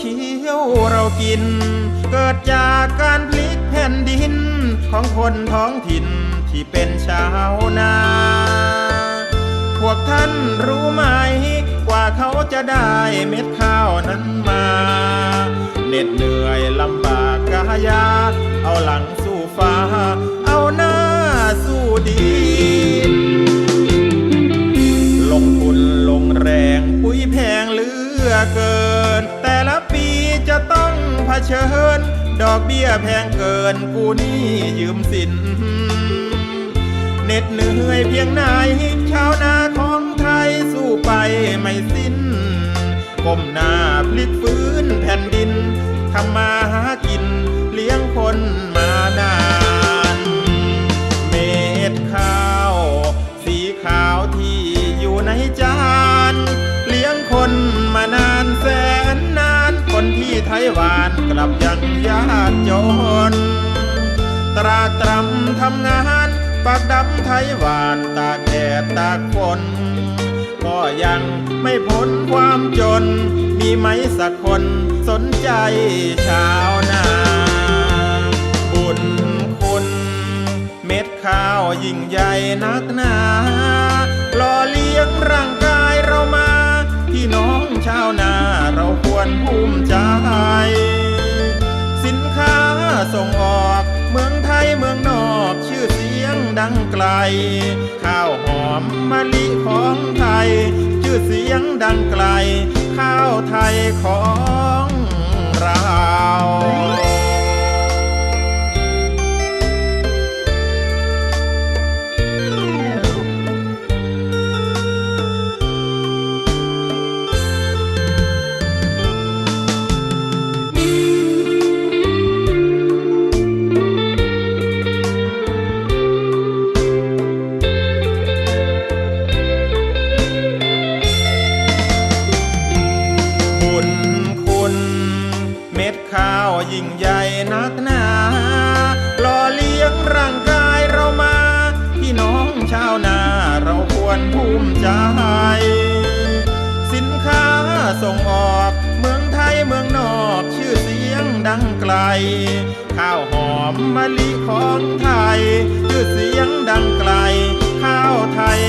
ขียวเรากิน เกิดจากการพลิกแผ่นดิน ของคนท้องถิ่นที่เป็นชาวนา พวกท่านรู้ไหม กว่าเขาจะได้เม็ดข้าวนั้นมา เหน็ดเหนื่อยลำบากกายา เอาหลังสู้ฟ้า เอาหน้าสู้ดินลงทุนลงแรงปุ๋ยแพงเหลือเกิน เชิญ ดอกเบี้ยแพงเกินกูนี่ยืมสินเหน็ดเหนื่อยเพียงไหนชาวนาของไทยสู้ไปไม่สิ้นก้มหน้าพลิกฟื้น หวานกลับยังยากจน ตราตรำทำงานปากดำไทยหวานตาแดดตากฝนก็ยังไม่พ้นความจน มีไหมสักคนสนใจชาวนาบุญคุณ เม็ดข้าวยิ่งใหญ่นักหนา ส่งออกเมืองไทยเมืองนอกชื่อเสียงดังไกล ข้าวหอมมะลิของไทย ชื่อเสียงดังไกล ข้าวไทยของเรา ยิ่งใหญ่นักหนาหล่อเลี้ยงร่างกายเรามาพี่น้องชาวนาเราควรภูมิใจ สินค้าส่งออกเมืองไทยเมืองนอกชื่อเสียงดังไกล ข้าวหอมมะลิของไทย ชื่อเสียงดังไกล ข้าวไทย